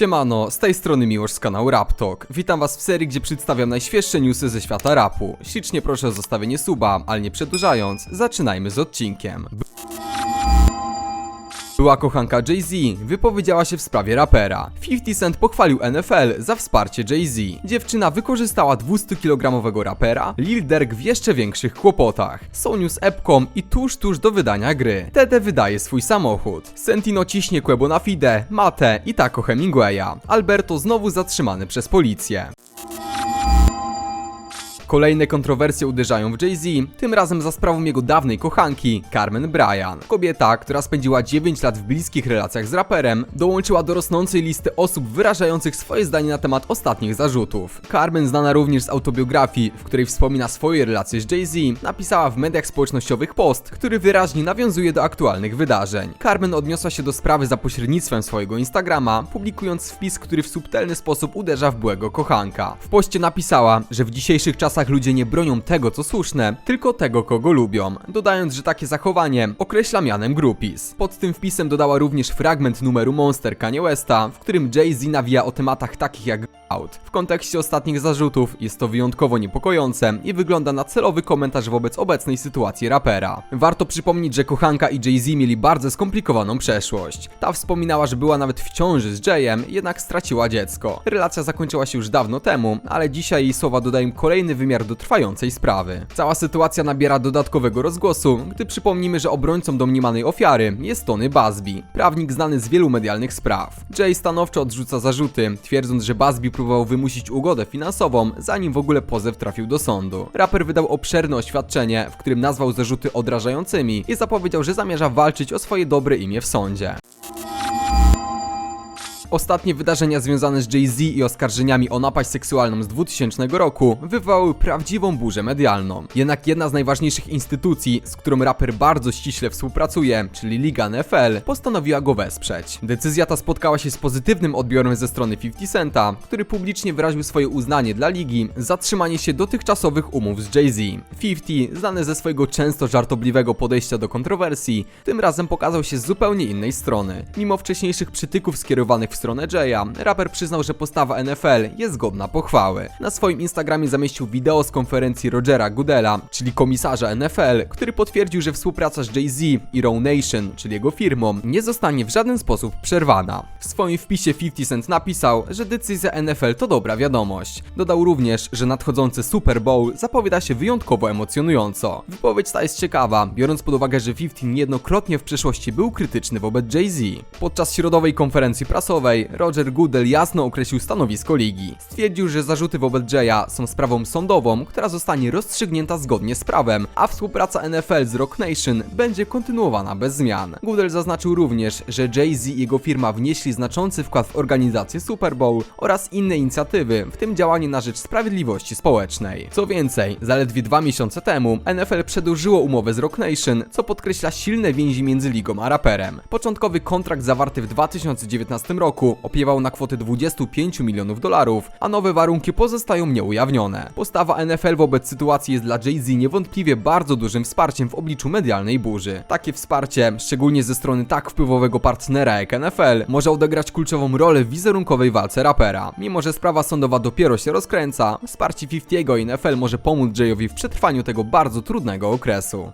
Siemano, z tej strony Miłosz z kanału RapTalk. Witam was w serii, gdzie przedstawiam najświeższe newsy ze świata rapu. Ślicznie proszę o zostawienie suba, ale nie przedłużając, zaczynajmy z odcinkiem. Była kochanka Jay-Z, wypowiedziała się w sprawie rapera. 50 Cent pochwalił NFL za wsparcie Jay-Z. Dziewczyna wykorzystała 200-kilogramowego rapera, Lil Durk w jeszcze większych kłopotach. Są news Epcom i tuż tuż do wydania gry. TD wydaje swój samochód. Sentino ciśnie Quebo na Fide, Mate i Taco Hemingwaya. Alberto znowu zatrzymany przez policję. Kolejne kontrowersje uderzają w Jay-Z, tym razem za sprawą jego dawnej kochanki, Carmen Bryan. Kobieta, która spędziła 9 lat w bliskich relacjach z raperem, dołączyła do rosnącej listy osób wyrażających swoje zdanie na temat ostatnich zarzutów. Carmen, znana również z autobiografii, w której wspomina swoje relacje z Jay-Z, napisała w mediach społecznościowych post, który wyraźnie nawiązuje do aktualnych wydarzeń. Carmen odniosła się do sprawy za pośrednictwem swojego Instagrama, publikując wpis, który w subtelny sposób uderza w byłego kochanka. W poście napisała, że w dzisiejszych czasach ludzie nie bronią tego, co słuszne, tylko tego, kogo lubią, dodając, że takie zachowanie określa mianem groupies. Pod tym wpisem dodała również fragment numeru Monster Kanye Westa, w którym Jay-Z nawija o tematach takich jak out. W kontekście ostatnich zarzutów jest to wyjątkowo niepokojące i wygląda na celowy komentarz wobec obecnej sytuacji rapera. Warto przypomnieć, że kochanka i Jay-Z mieli bardzo skomplikowaną przeszłość. Ta wspominała, że była nawet w ciąży z Jayem, jednak straciła dziecko. Relacja zakończyła się już dawno temu, ale dzisiaj jej słowa dodają kolejny wymiar do trwającej sprawy. Cała sytuacja nabiera dodatkowego rozgłosu, gdy przypomnimy, że obrońcą domniemanej ofiary jest Tony Busby, prawnik znany z wielu medialnych spraw. Jay stanowczo odrzuca zarzuty, twierdząc, że Busby próbował wymusić ugodę finansową, zanim w ogóle pozew trafił do sądu. Raper wydał obszerne oświadczenie, w którym nazwał zarzuty odrażającymi i zapowiedział, że zamierza walczyć o swoje dobre imię w sądzie. Ostatnie wydarzenia związane z Jay-Z i oskarżeniami o napaść seksualną z 2000 roku wywołały prawdziwą burzę medialną. Jednak jedna z najważniejszych instytucji, z którą raper bardzo ściśle współpracuje, czyli Liga NFL, postanowiła go wesprzeć. Decyzja ta spotkała się z pozytywnym odbiorem ze strony 50 Centa, który publicznie wyraził swoje uznanie dla ligi za trzymanie się dotychczasowych umów z Jay-Z. 50, znany ze swojego często żartobliwego podejścia do kontrowersji, tym razem pokazał się z zupełnie innej strony. Mimo wcześniejszych przytyków skierowanych w stronę Jaya, raper przyznał, że postawa NFL jest godna pochwały. Na swoim Instagramie zamieścił wideo z konferencji Rogera Goodella, czyli komisarza NFL, który potwierdził, że współpraca z Jay-Z i Row Nation, czyli jego firmą, nie zostanie w żaden sposób przerwana. W swoim wpisie 50 Cent napisał, że decyzja NFL to dobra wiadomość. Dodał również, że nadchodzący Super Bowl zapowiada się wyjątkowo emocjonująco. Wypowiedź ta jest ciekawa, biorąc pod uwagę, że 50 niejednokrotnie w przeszłości był krytyczny wobec Jay-Z. Podczas środowej konferencji prasowej Roger Goodell jasno określił stanowisko ligi. Stwierdził, że zarzuty wobec Jaya są sprawą sądową, która zostanie rozstrzygnięta zgodnie z prawem, a współpraca NFL z Rock Nation będzie kontynuowana bez zmian. Goodell zaznaczył również, że Jay-Z i jego firma wnieśli znaczący wkład w organizację Super Bowl oraz inne inicjatywy, w tym działanie na rzecz sprawiedliwości społecznej. Co więcej, zaledwie dwa miesiące temu NFL przedłużyło umowę z Rock Nation, co podkreśla silne więzi między ligą a raperem. Początkowy kontrakt zawarty w 2019 roku opiewał na kwotę 25 milionów dolarów, a nowe warunki pozostają nieujawnione. Postawa NFL wobec sytuacji jest dla Jay-Z niewątpliwie bardzo dużym wsparciem w obliczu medialnej burzy. Takie wsparcie, szczególnie ze strony tak wpływowego partnera jak NFL, może odegrać kluczową rolę w wizerunkowej walce rapera. Mimo, że sprawa sądowa dopiero się rozkręca, wsparcie 50 i NFL może pomóc Jayowi w przetrwaniu tego bardzo trudnego okresu.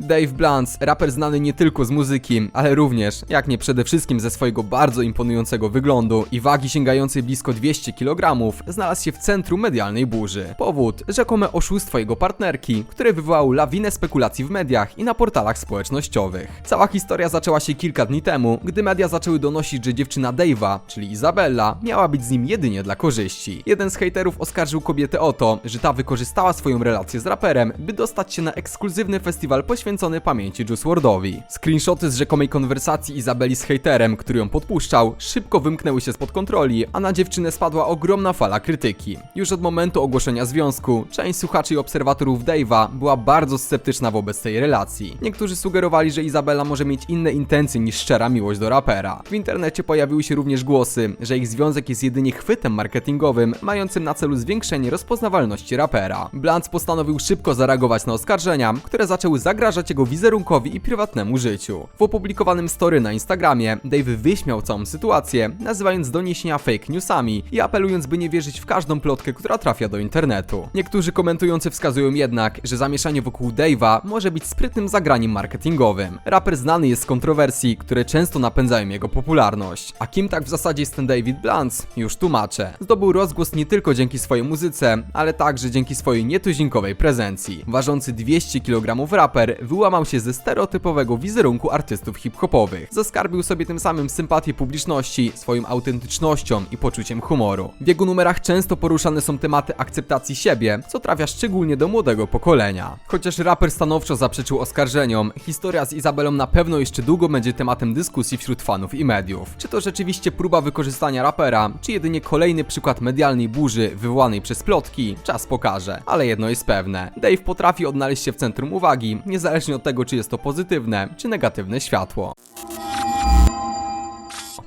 Dave Blunts, raper znany nie tylko z muzyki, ale również, jak nie przede wszystkim ze swojego bardzo imponującego wyglądu i wagi sięgającej blisko 200 kg, znalazł się w centrum medialnej burzy. Powód, rzekome oszustwo jego partnerki, które wywołało lawinę spekulacji w mediach i na portalach społecznościowych. Cała historia zaczęła się kilka dni temu, gdy media zaczęły donosić, że dziewczyna Dave'a, czyli Izabella, miała być z nim jedynie dla korzyści. Jeden z hejterów oskarżył kobietę o to, że ta wykorzystała swoją relację z raperem, by dostać się na ekskluzywny festiwal poświęcony poświęcony pamięci Juice WRLDowi. Screenshoty z rzekomej konwersacji Izabeli z hejterem, który ją podpuszczał, szybko wymknęły się spod kontroli, a na dziewczynę spadła ogromna fala krytyki. Już od momentu ogłoszenia związku, część słuchaczy i obserwatorów Dave'a była bardzo sceptyczna wobec tej relacji. Niektórzy sugerowali, że Izabela może mieć inne intencje niż szczera miłość do rapera. W internecie pojawiły się również głosy, że ich związek jest jedynie chwytem marketingowym, mającym na celu zwiększenie rozpoznawalności rapera. Blantz postanowił szybko zareagować na oskarżenia, które zaczęły zagrażać zagrażać jego wizerunkowi i prywatnemu życiu. W opublikowanym story na Instagramie Dave wyśmiał całą sytuację, nazywając doniesienia fake newsami i apelując, by nie wierzyć w każdą plotkę, która trafia do internetu. Niektórzy komentujący wskazują jednak, że zamieszanie wokół Dave'a może być sprytnym zagraniem marketingowym. Raper znany jest z kontrowersji, które często napędzają jego popularność. A kim tak w zasadzie jest ten David Blantz? Już tłumaczę. Zdobył rozgłos nie tylko dzięki swojej muzyce, ale także dzięki swojej nietuzinkowej prezencji. Ważący 200 kg raper wyłamał się ze stereotypowego wizerunku artystów hip-hopowych. Zaskarbił sobie tym samym sympatię publiczności, swoją autentycznością i poczuciem humoru. W jego numerach często poruszane są tematy akceptacji siebie, co trafia szczególnie do młodego pokolenia. Chociaż raper stanowczo zaprzeczył oskarżeniom, historia z Izabelą na pewno jeszcze długo będzie tematem dyskusji wśród fanów i mediów. Czy to rzeczywiście próba wykorzystania rapera, czy jedynie kolejny przykład medialnej burzy wywołanej przez plotki? Czas pokaże. Ale jedno jest pewne. Dave potrafi odnaleźć się w centrum uwagi, niezależnie od tego, czy jest to pozytywne, czy negatywne światło.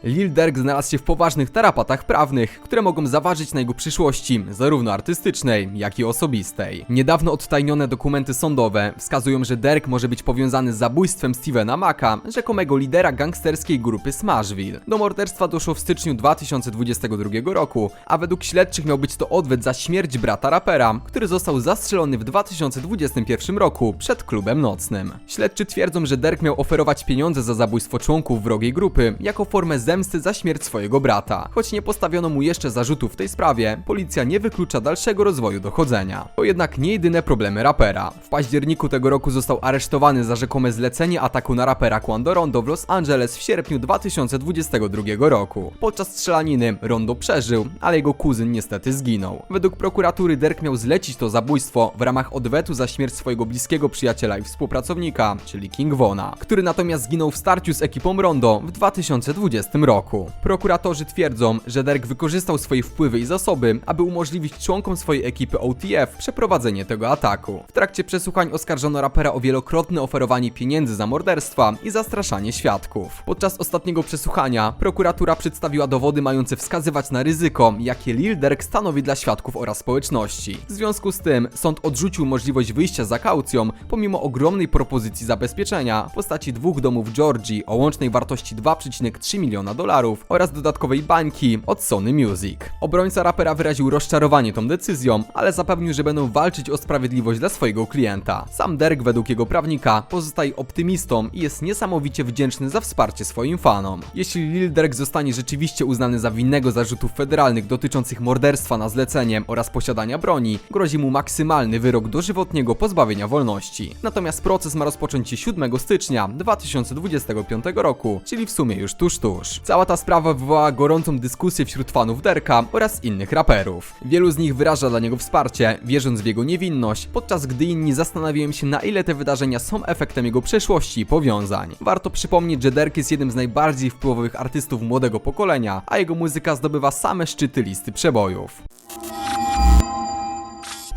Lil Durk znalazł się w poważnych tarapatach prawnych, które mogą zaważyć na jego przyszłości, zarówno artystycznej, jak i osobistej. Niedawno odtajnione dokumenty sądowe wskazują, że Durk może być powiązany z zabójstwem Stevena Maka, rzekomego lidera gangsterskiej grupy Smashville. Do morderstwa doszło w styczniu 2022 roku, a według śledczych miał być to odwet za śmierć brata rapera, który został zastrzelony w 2021 roku przed klubem nocnym. Śledczy twierdzą, że Durk miał oferować pieniądze za zabójstwo członków wrogiej grupy jako formę zemsty za śmierć swojego brata. Choć nie postawiono mu jeszcze zarzutów w tej sprawie, policja nie wyklucza dalszego rozwoju dochodzenia. To jednak nie jedyne problemy rapera. W październiku tego roku został aresztowany za rzekome zlecenie ataku na rapera Quando Rondo w Los Angeles w sierpniu 2022 roku. Podczas strzelaniny Rondo przeżył, ale jego kuzyn niestety zginął. Według prokuratury Derek miał zlecić to zabójstwo w ramach odwetu za śmierć swojego bliskiego przyjaciela i współpracownika, czyli King Vona, który natomiast zginął w starciu z ekipą Rondo w 2020 roku. Prokuratorzy twierdzą, że Derek wykorzystał swoje wpływy i zasoby, aby umożliwić członkom swojej ekipy OTF przeprowadzenie tego ataku. W trakcie przesłuchań oskarżono rapera o wielokrotne oferowanie pieniędzy za morderstwa i zastraszanie świadków. Podczas ostatniego przesłuchania prokuratura przedstawiła dowody mające wskazywać na ryzyko, jakie Lil Durk stanowi dla świadków oraz społeczności. W związku z tym sąd odrzucił możliwość wyjścia za kaucją, pomimo ogromnej propozycji zabezpieczenia w postaci dwóch domów Georgii o łącznej wartości 2,3 miliona dolarów oraz dodatkowej bańki od Sony Music. Obrońca rapera wyraził rozczarowanie tą decyzją, ale zapewnił, że będą walczyć o sprawiedliwość dla swojego klienta. Sam Derek według jego prawnika pozostaje optymistą i jest niesamowicie wdzięczny za wsparcie swoim fanom. Jeśli Lil Durk zostanie rzeczywiście uznany za winnego zarzutów federalnych dotyczących morderstwa na zlecenie oraz posiadania broni, grozi mu maksymalny wyrok dożywotniego pozbawienia wolności. Natomiast proces ma rozpocząć się 7 stycznia 2025 roku, czyli w sumie już tuż tuż. Cała ta sprawa wywołała gorącą dyskusję wśród fanów Derka oraz innych raperów. Wielu z nich wyraża dla niego wsparcie, wierząc w jego niewinność, podczas gdy inni zastanawiają się na ile te wydarzenia są efektem jego przeszłości i powiązań. Warto przypomnieć, że Derek jest jednym z najbardziej wpływowych artystów młodego pokolenia, a jego muzyka zdobywa same szczyty listy przebojów.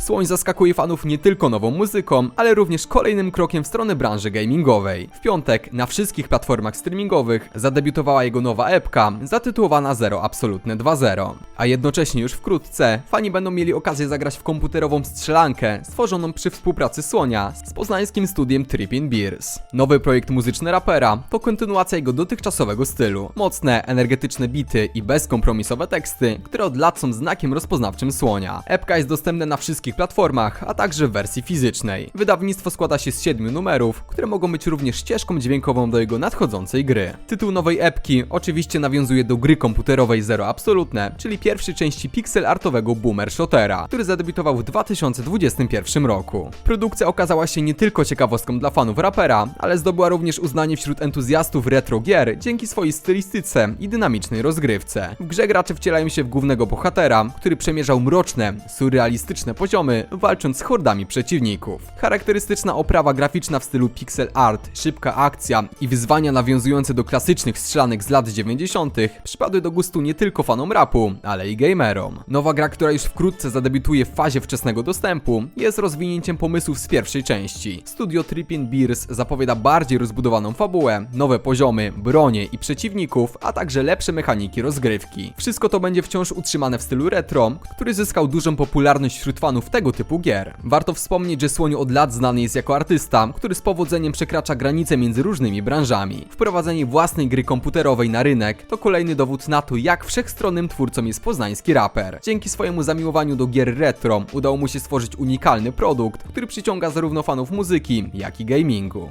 Słoń zaskakuje fanów nie tylko nową muzyką, ale również kolejnym krokiem w stronę branży gamingowej. W piątek na wszystkich platformach streamingowych zadebiutowała jego nowa epka zatytułowana Zero Absolutne 2.0. A jednocześnie już wkrótce fani będą mieli okazję zagrać w komputerową strzelankę stworzoną przy współpracy Słonia z poznańskim studiem Trippin Beers. Nowy projekt muzyczny rapera to kontynuacja jego dotychczasowego stylu. Mocne, energetyczne bity i bezkompromisowe teksty, które od lat są znakiem rozpoznawczym Słonia. Epka jest dostępna na wszystkich platformach, a także w wersji fizycznej. Wydawnictwo składa się z siedmiu numerów, które mogą być również ścieżką dźwiękową do jego nadchodzącej gry. Tytuł nowej epki oczywiście nawiązuje do gry komputerowej Zero Absolutne, czyli pierwszej części pixel artowego Boomer Shootera, który zadebiutował w 2021 roku. Produkcja okazała się nie tylko ciekawostką dla fanów rapera, ale zdobyła również uznanie wśród entuzjastów retro gier dzięki swojej stylistyce i dynamicznej rozgrywce. W grze gracze wcielają się w głównego bohatera, który przemierzał mroczne, surrealistyczne poziomy, walcząc z hordami przeciwników. Charakterystyczna oprawa graficzna w stylu pixel art, szybka akcja i wyzwania nawiązujące do klasycznych strzelanek z lat 90. przypadły do gustu nie tylko fanom rapu, ale i gamerom. Nowa gra, która już wkrótce zadebiutuje w fazie wczesnego dostępu, jest rozwinięciem pomysłów z pierwszej części. Studio Trippin Beers zapowiada bardziej rozbudowaną fabułę, nowe poziomy, bronie i przeciwników, a także lepsze mechaniki rozgrywki. Wszystko to będzie wciąż utrzymane w stylu retro, który zyskał dużą popularność wśród fanów tego typu gier. Warto wspomnieć, że Słoniu od lat znany jest jako artysta, który z powodzeniem przekracza granice między różnymi branżami. Wprowadzenie własnej gry komputerowej na rynek to kolejny dowód na to, jak wszechstronnym twórcą jest poznański raper. Dzięki swojemu zamiłowaniu do gier retro udało mu się stworzyć unikalny produkt, który przyciąga zarówno fanów muzyki, jak i gamingu.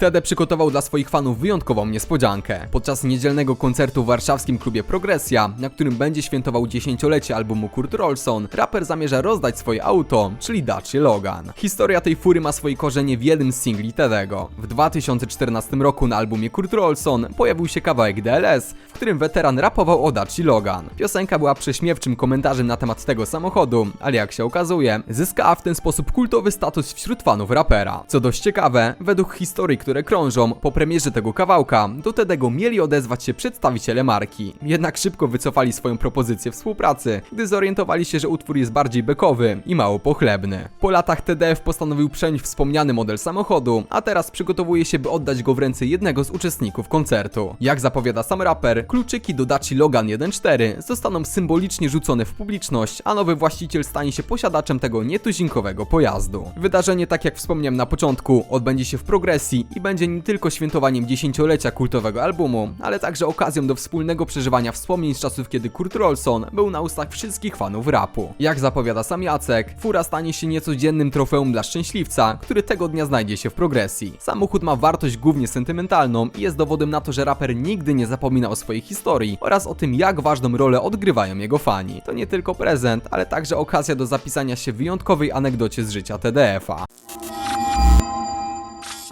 TD przygotował dla swoich fanów wyjątkową niespodziankę. Podczas niedzielnego koncertu w warszawskim klubie Progresja, na którym będzie świętował dziesięciolecie albumu Kurt Rolson, raper zamierza rozdać swoje auto, czyli Dacia Logan. Historia tej fury ma swoje korzenie w jednym z singli Tedego. W 2014 roku na albumie Kurt Rolson pojawił się kawałek DLS, w którym weteran rapował o Dacia Logan. Piosenka była prześmiewczym komentarzem na temat tego samochodu, ale jak się okazuje, zyskała w ten sposób kultowy status wśród fanów rapera. Co dość ciekawe, według historii, które krążą, po premierze tego kawałka, do Tedego mieli odezwać się przedstawiciele marki. Jednak szybko wycofali swoją propozycję współpracy, gdy zorientowali się, że utwór jest bardziej bekowy i mało pochlebny. Po latach TDF postanowił przejąć wspomniany model samochodu, a teraz przygotowuje się, by oddać go w ręce jednego z uczestników koncertu. Jak zapowiada sam raper, kluczyki do Daci Logan 1.4 zostaną symbolicznie rzucone w publiczność, a nowy właściciel stanie się posiadaczem tego nietuzinkowego pojazdu. Wydarzenie, tak jak wspomniałem na początku, odbędzie się w progresji i będzie nie tylko świętowaniem dziesięciolecia kultowego albumu, ale także okazją do wspólnego przeżywania wspomnień z czasów, kiedy Kurt Rolson był na ustach wszystkich fanów rapu. Jak zapowiada sam Jacek, fura stanie się niecodziennym trofeum dla szczęśliwca, który tego dnia znajdzie się w progresji. Samochód ma wartość głównie sentymentalną i jest dowodem na to, że raper nigdy nie zapomina o swojej historii oraz o tym, jak ważną rolę odgrywają jego fani. To nie tylko prezent, ale także okazja do zapisania się wyjątkowej anegdocie z życia TDF-a.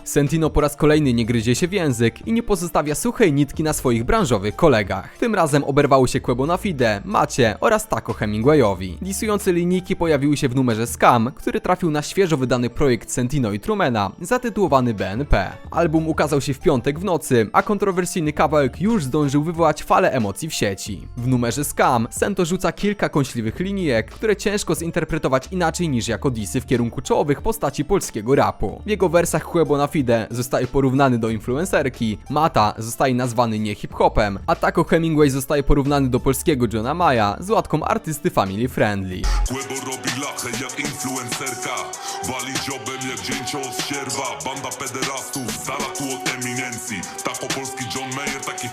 Sentino po raz kolejny nie gryzie się w język i nie pozostawia suchej nitki na swoich branżowych kolegach. Tym razem oberwały się Quebo na Fide, Macie oraz Taco Hemingwayowi. Disujące linijki pojawiły się w numerze Scam, który trafił na świeżo wydany projekt Sentino i Trumena, zatytułowany BNP. Album ukazał się w piątek w nocy, a kontrowersyjny kawałek już zdążył wywołać falę emocji w sieci. W numerze Scam Sento rzuca kilka kąśliwych linijek, które ciężko zinterpretować inaczej niż jako disy w kierunku czołowych postaci polskiego rapu. W jego wersach Quebo na Fide zostaje porównany do influencerki, Mata zostaje nazwany nie hip-hopem, a Taco Hemingway zostaje porównany do polskiego Johna Maya z łatką artysty family friendly. Robi lachę jak influencerka. Wali dziobem jak dzięcioł z sierwa. Banda pederastów tu od eminencji. Polski John Mayer, taki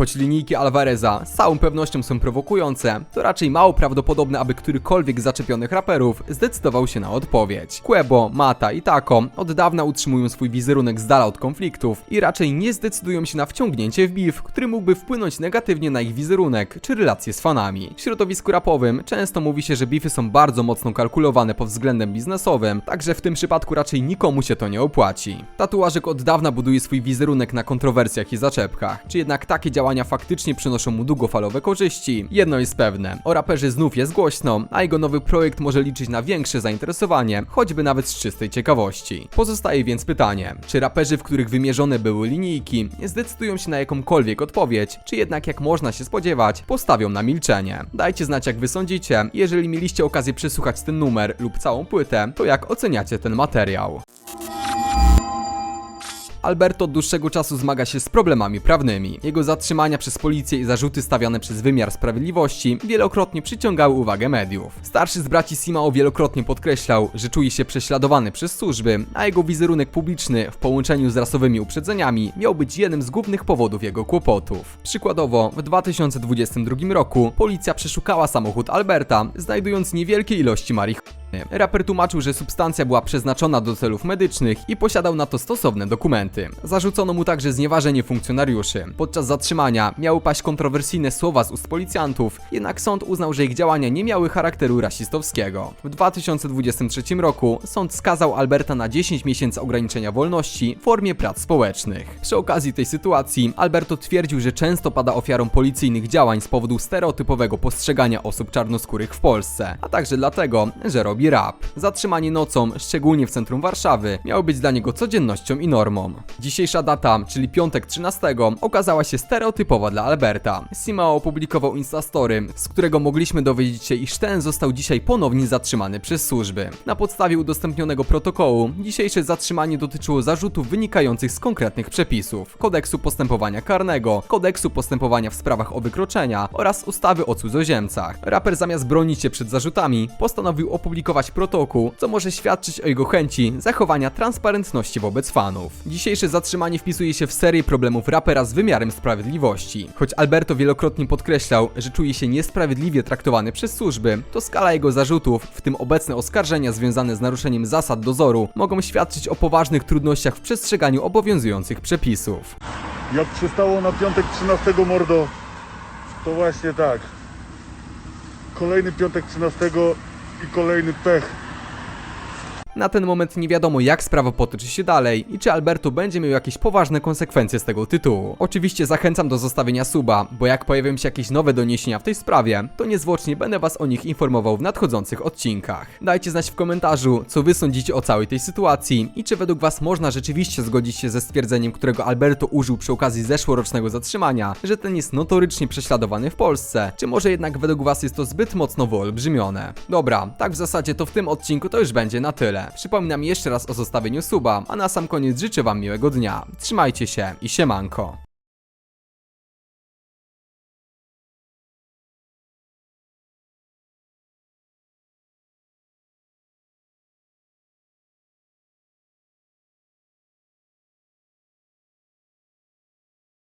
Choć linijki Alvareza z całą pewnością są prowokujące, to raczej mało prawdopodobne, aby którykolwiek z zaczepionych raperów zdecydował się na odpowiedź. Quebo, Mata i Taco od dawna utrzymują swój wizerunek z dala od konfliktów i raczej nie zdecydują się na wciągnięcie w beef, który mógłby wpłynąć negatywnie na ich wizerunek czy relacje z fanami. W środowisku rapowym często mówi się, że beefy są bardzo mocno kalkulowane pod względem biznesowym, także w tym przypadku raczej nikomu się to nie opłaci. Tatuażyk od dawna buduje swój wizerunek na kontrowersjach i zaczepkach. Czy jednak takie działania faktycznie przynoszą mu długofalowe korzyści? Jedno jest pewne, o raperze znów jest głośno, a jego nowy projekt może liczyć na większe zainteresowanie, choćby nawet z czystej ciekawości. Pozostaje więc pytanie, czy raperzy, w których wymierzone były linijki, zdecydują się na jakąkolwiek odpowiedź, czy jednak jak można się spodziewać, postawią na milczenie. Dajcie znać jak wy sądzicie, jeżeli mieliście okazję przesłuchać ten numer lub całą płytę, to jak oceniacie ten materiał. Alberto od dłuższego czasu zmaga się z problemami prawnymi. Jego zatrzymania przez policję i zarzuty stawiane przez wymiar sprawiedliwości wielokrotnie przyciągały uwagę mediów. Starszy z braci Simao wielokrotnie podkreślał, że czuje się prześladowany przez służby, a jego wizerunek publiczny w połączeniu z rasowymi uprzedzeniami miał być jednym z głównych powodów jego kłopotów. Przykładowo, w 2022 roku policja przeszukała samochód Alberta, znajdując niewielkie ilości marihuany. Raper tłumaczył, że substancja była przeznaczona do celów medycznych i posiadał na to stosowne dokumenty. Zarzucono mu także znieważenie funkcjonariuszy. Podczas zatrzymania miały paść kontrowersyjne słowa z ust policjantów, jednak sąd uznał, że ich działania nie miały charakteru rasistowskiego. W 2023 roku sąd skazał Alberta na 10 miesięcy ograniczenia wolności w formie prac społecznych. Przy okazji tej sytuacji Alberto twierdził, że często pada ofiarą policyjnych działań z powodu stereotypowego postrzegania osób czarnoskórych w Polsce, a także dlatego, że robi rap. Zatrzymanie nocą, szczególnie w centrum Warszawy, miało być dla niego codziennością i normą. Dzisiejsza data, czyli piątek 13, okazała się stereotypowa dla Alberta. Simao opublikował Instastory, z którego mogliśmy dowiedzieć się, iż ten został dzisiaj ponownie zatrzymany przez służby. Na podstawie udostępnionego protokołu, dzisiejsze zatrzymanie dotyczyło zarzutów wynikających z konkretnych przepisów kodeksu postępowania karnego, kodeksu postępowania w sprawach o wykroczenia oraz ustawy o cudzoziemcach. Raper zamiast bronić się przed zarzutami, postanowił opublikować protokół, co może świadczyć o jego chęci zachowania transparentności wobec fanów. Dzisiejsze zatrzymanie wpisuje się w serię problemów rapera z wymiarem sprawiedliwości. Choć Alberto wielokrotnie podkreślał, że czuje się niesprawiedliwie traktowany przez służby, to skala jego zarzutów, w tym obecne oskarżenia związane z naruszeniem zasad dozoru, mogą świadczyć o poważnych trudnościach w przestrzeganiu obowiązujących przepisów. Jak przystało na piątek 13 mordo, to właśnie tak. Kolejny piątek 13 i kolejny pech. Na ten moment nie wiadomo jak sprawa potoczy się dalej i czy Alberto będzie miał jakieś poważne konsekwencje z tego tytułu. Oczywiście zachęcam do zostawienia suba, bo jak pojawią się jakieś nowe doniesienia w tej sprawie, to niezwłocznie będę was o nich informował w nadchodzących odcinkach. Dajcie znać w komentarzu, co wy sądzicie o całej tej sytuacji i czy według was można rzeczywiście zgodzić się ze stwierdzeniem, którego Alberto użył przy okazji zeszłorocznego zatrzymania, że ten jest notorycznie prześladowany w Polsce, czy może jednak według was jest to zbyt mocno wyolbrzymione. Dobra, tak w zasadzie to w tym odcinku to już będzie na Przypominam jeszcze raz o zostawieniu suba, a na sam koniec życzę wam miłego dnia. Trzymajcie się i siemanko.